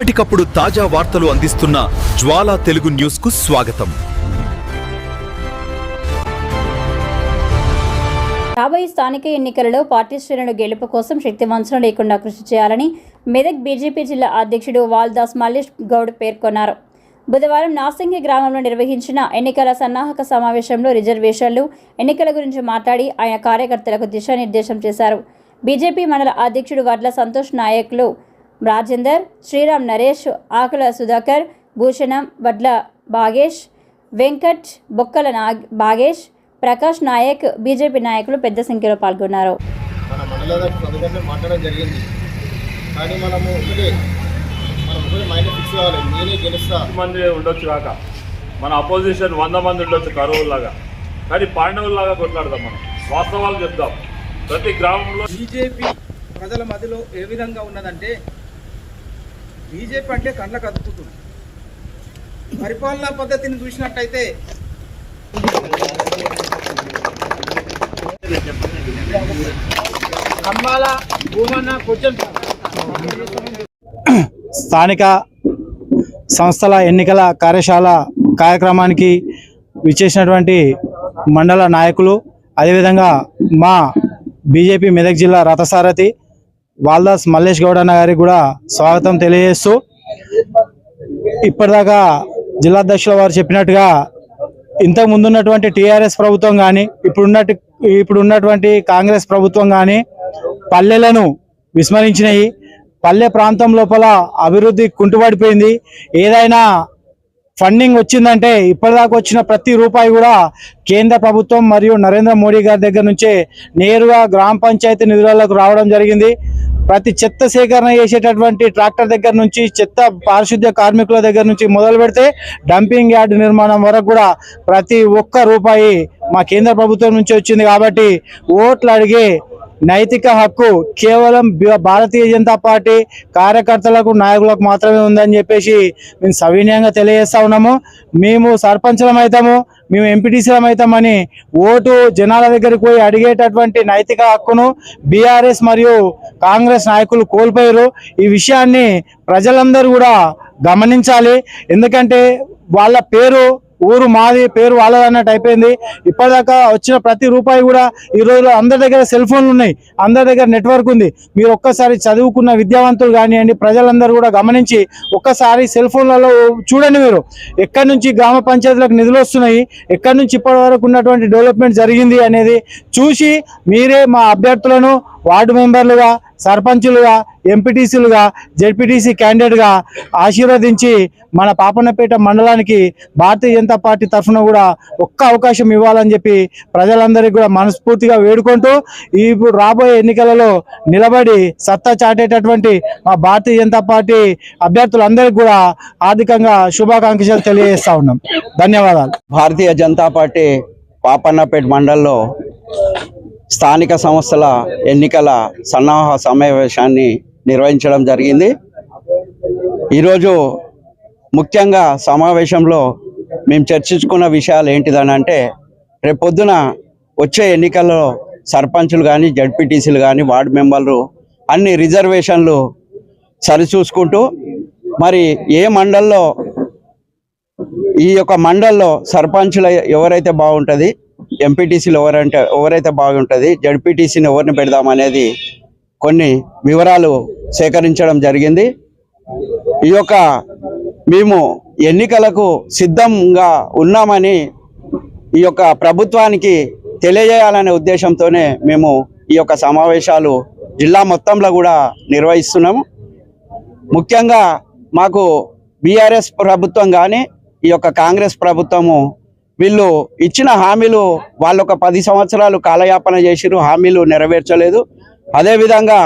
ఎప్పటికప్పుడు తాజా వార్తలు అందిస్తున్న జ్వాలా తెలుగు న్యూస్కు స్వాగతం. రాబోయే స్థానిక ఎన్నికలలో పార్టీ శ్రేణుల గెలుపు కోసం శక్తివంచన లేకుండా కృషి చేయాలని మెదక్ బీజేపీ జిల్లా అధ్యక్షుడు వాల్దాస్ మల్లేష్ గౌడ్ పేర్కొన్నారు. బుధవారం నాసింగి గ్రామంలో నిర్వహించిన ఎన్నికల సన్నాహక సమావేశంలో రిజర్వేషన్లు ఎన్నికల గురించి మాట్లాడి ఆయన కార్యకర్తలకు దిశానిర్దేశం చేశారు. బీజేపీ మండల అధ్యక్షుడు వడ్ల సంతోష్ నాయక్లు రాజేందర్ శ్రీరామ్ నరేష్ ఆకుల సుధాకర్ భూషణం వడ్ల బాగేష్ వెంకట్ బొక్కల నాగ్ బాగేష్ ప్రకాష్ నాయక్ బీజేపీ నాయకులు పెద్ద సంఖ్యలో పాల్గొన్నారు. మన మండల ప్రభుత్వంలో మాట్లాడడం జరిగింది. కానీ మనము ఒకటే మనం ఒకటే మైండ్ ఫిక్స్ కావాలి. నేనే గెలుస్తా. మంది ఉండొచ్చు కాక మన అపోజిషన్ వంద మంది ఉండొచ్చు కరువులాగా కానీ పాండవుల్లాగా కొట్లాడదాం మనం. వాస్తవాలు చెప్దాం. ప్రతి గ్రామంలో బీజేపీ ప్రజల మధ్యలో ఏ విధంగా ఉన్నదంటే బీజేపీ అంటే కళ్ళకు అద్దుతుంది పరిపాలనా పద్ధతిని చూసినట్టయితే స్థానిక సంస్థల ఎన్నికల కార్యశాల కార్యక్రమానికి విచ్చేసినటువంటి మండల నాయకులు అదేవిధంగా మా బీజేపీ మెదక్ జిల్లా రథసారథి వాల్దాస్ మల్లేష్ గౌడ్ అన్న గారికి కూడా స్వాగతం తెలియజేస్తూ ఇప్పటిదాకా జిల్లా అధ్యక్షుల వారు చెప్పినట్టుగా ఇంతకు ముందున్నటువంటి టీఆర్ఎస్ ప్రభుత్వం కానీ ఇప్పుడున్నట్టు ఇప్పుడున్నటువంటి కాంగ్రెస్ ప్రభుత్వం కానీ పల్లెలను విస్మరించినాయి. పల్లె ప్రాంతం లోపల అభివృద్ధి కుంటుపడిపోయింది. ఏదైనా ఫండింగ్ వచ్చిందంటే ఇప్పటిదాకా వచ్చిన ప్రతి రూపాయి కూడా కేంద్ర ప్రభుత్వం మరియు నరేంద్ర మోడీ గారి దగ్గర నుంచే నేరుగా గ్రామ పంచాయతీ నిధులకు రావడం జరిగింది. ప్రతి చెత్త సేకరణ చేసేటటువంటి ట్రాక్టర్ దగ్గర నుంచి చెత్త పారిశుద్ధ్య కార్మికుల దగ్గర నుంచి మొదలు పెడితే డంపింగ్ యార్డ్ నిర్మాణం వరకు కూడా ప్రతి ఒక్క రూపాయి మా కేంద్ర ప్రభుత్వం నుంచి వచ్చింది కాబట్టి ఓట్లు అడిగే నైతిక హక్కు కేవలం భారతీయ జనతా పార్టీ కార్యకర్తలకు నాయకులకు మాత్రమే ఉందని చెప్పేసి మేము సవినయంగా తెలియజేస్తా ఉన్నాము. మేము సర్పంచులం అవుతాము మేము ఎంపీటీసీలం అవుతామని ఓటు జనాల దగ్గరికి పోయి అడిగేటటువంటి నైతిక హక్కును బీఆర్ఎస్ మరియు కాంగ్రెస్ నాయకులు కోల్పోయారు. ఈ విషయాన్ని ప్రజలందరూ కూడా గమనించాలి. ఎందుకంటే వాళ్ళ పేరు ఊరు మాది పేరు వాళ్ళది అన్నట్టు అయిపోయింది. ఇప్పటిదాకా వచ్చిన ప్రతి రూపాయి కూడా ఈ రోజులో అందరి దగ్గర సెల్ ఫోన్లు ఉన్నాయి. అందరి దగ్గర నెట్వర్క్ ఉంది. మీరు ఒక్కసారి చదువుకున్న విద్యావంతులు కానివ్వండి ప్రజలందరూ కూడా గమనించి ఒక్కసారి సెల్ ఫోన్లలో చూడండి మీరు. ఎక్కడి నుంచి గ్రామ పంచాయతీలకు నిధులు వస్తున్నాయి ఎక్కడి నుంచి ఇప్పటి వరకు ఉన్నటువంటి డెవలప్మెంట్ జరిగింది అనేది చూసి మీరే మా అభ్యర్థులను వార్డు మెంబర్లుగా సర్పంచులుగా ఎంపీటీసీలుగా జెడ్పీటీసీ క్యాండిడేట్గా ఆశీర్వదించి మన పాపన్నపేట మండలానికి భారతీయ జనతా పార్టీ తరఫున కూడా ఒక్క అవకాశం ఇవ్వాలని చెప్పి ప్రజలందరికీ కూడా మనస్ఫూర్తిగా వేడుకుంటూ ఇప్పుడు రాబోయే ఎన్నికలలో నిలబడి సత్తా చాటేటటువంటి మా భారతీయ జనతా పార్టీ అభ్యర్థులందరికీ కూడా ఆర్థికంగా శుభాకాంక్షలు తెలియజేస్తా ఉన్నాం. ధన్యవాదాలు. భారతీయ జనతా పార్టీ పాపన్నపేట మండల్లో స్థానిక సంస్థల ఎన్నికల సన్నాహ సమావేశాన్ని నిర్వహించడం జరిగింది. ఈరోజు ముఖ్యంగా సమావేశంలో మేము చర్చించుకున్న విషయాలు ఏంటిదని అంటే రేపొద్దున వచ్చే ఎన్నికల్లో సర్పంచులు కానీ జడ్పీటీసీలు కానీ వార్డు మెంబర్లు అన్ని రిజర్వేషన్లు సరిచూసుకుంటూ మరి ఏ మండల్లో ఈ యొక్క మండల్లో సర్పంచులు ఎవరైతే బాగుంటుంది ఎంపీటీసీలు ఎవరంటే ఎవరైతే బాగుంటుంది జడ్పీటీసీని ఎవరిని పెడదామనేది కొన్ని వివరాలు సేకరించడం జరిగింది. ఈ యొక్క మేము ఎన్నికలకు సిద్ధంగా ఉన్నామని ఈ యొక్క ప్రభుత్వానికి తెలియజేయాలనే ఉద్దేశంతోనే మేము ఈ యొక్క సమావేశాలు జిల్లా మొత్తంలో కూడా నిర్వహిస్తున్నాము ముఖ్యంగా మాకు బీఆర్ఎస్ ప్రభుత్వం కానీ ఈ యొక్క కాంగ్రెస్ ప్రభుత్వము వీళ్ళు ఇచ్చిన హామీలు వాళ్ళు ఒక పది సంవత్సరాలు కాలయాపన చేసిరు హామీలు నెరవేర్చలేదు. అదేవిధంగా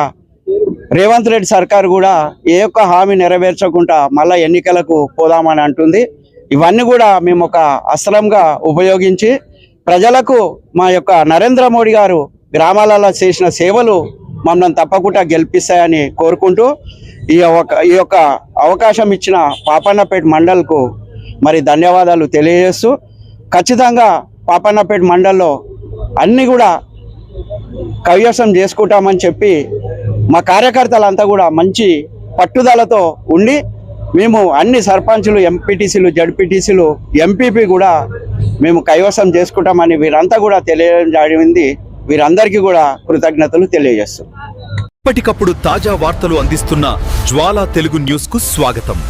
రేవంత్ రెడ్డి సర్కార్ కూడా ఏ ఒక్క హామీ నెరవేర్చకుండా మళ్ళా ఎన్నికలకు పోదామని అంటుంది. ఇవన్నీ కూడా మేము ఒక అస్త్రంగా ఉపయోగించి ప్రజలకు మా యొక్క నరేంద్ర మోడీ గారు గ్రామాలలో చేసిన సేవలు మమ్మల్ని తప్పకుండా గెలిపిస్తాయని కోరుకుంటూ ఈ ఒక ఈ యొక్క అవకాశం ఇచ్చిన పాపన్నపేట మండల్కు మరి ధన్యవాదాలు తెలియజేస్తూ ఖచ్చితంగా పాపన్నపేట మండల్లో అన్నీ కూడా కైవసం చేసుకుంటామని చెప్పి మా కార్యకర్తలంతా కూడా మంచి పట్టుదలతో ఉండి మేము అన్ని సర్పంచులు ఎంపీటీసీలు జడ్పీటీసీలు ఎంపీపీ కూడా మేము కైవసం చేసుకుంటామని వీరంతా కూడా తెలియడం జరిగింది. వీరందరికీ కూడా కృతజ్ఞతలు తెలియజేస్తున్నాం. ఎప్పటికప్పుడు తాజా వార్తలు అందిస్తున్న జ్వాలా తెలుగు న్యూస్కు స్వాగతం.